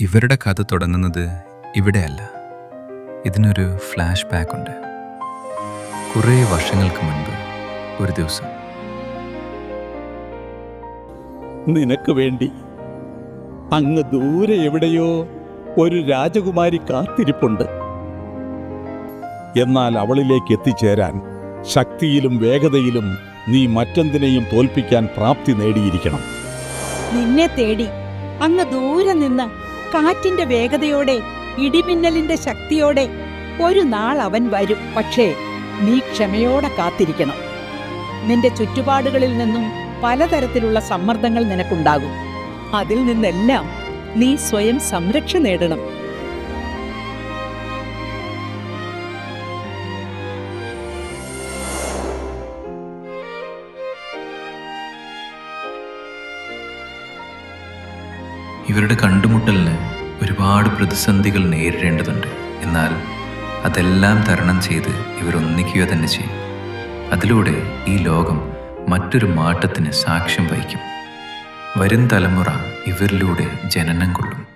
ഇവരുടെ കഥ തുടങ്ങുന്നത് ഇവിടെയല്ല. ഇതിനൊരു ഫ്ലാഷ് ബാക്ക് ഉണ്ട്. കുറേ വർഷങ്ങൾക്ക് മുൻപ് ഒരു ദിവസം. നിനക്ക് വേണ്ടി അങ്ങ് ദൂരെ എവിടെയോ ഒരു രാജകുമാരി കാത്തിരിപ്പുണ്ട്. എന്നാൽ അവളിലേക്ക് എത്തിച്ചേരാൻ ശക്തിയിലും വേഗതയിലും നീ മറ്റെന്തിനെയും തോൽപ്പിക്കാൻ പ്രാപ്തി നേടിയിരിക്കണം. നിന്നെ തേടി അങ്ങ് ദൂരെ നിന്ന് കാറ്റിന്റെ വേഗതയോടെ ഇടിമിന്നലിന്റെ ശക്തിയോടെ ഒരു നാൾ അവൻ വരും. പക്ഷേ നീ ക്ഷമയോടെ കാത്തിരിക്കണം. നിന്റെ ചുറ്റുപാടുകളിൽ നിന്നും പലതരത്തിലുള്ള സമ്മർദ്ദങ്ങൾ നിനക്കുണ്ടാകും. അതിൽ നിന്നെല്ലാം നീ സ്വയം സംരക്ഷ നേടണം. ഇവരുടെ കണ്ടുമുട്ടലിന് ഒരുപാട് പ്രതിസന്ധികൾ നേരിടേണ്ടതുണ്ട്. എന്നാൽ അതെല്ലാം തരണം ചെയ്ത് ഇവരൊന്നിക്കുക തന്നെ ചെയ്യും. അതിലൂടെ ഈ ലോകം മറ്റൊരു മാറ്റത്തിന് സാക്ഷ്യം വഹിക്കും. വരും തലമുറ ഇവരിലൂടെ ജനനം കൊള്ളും.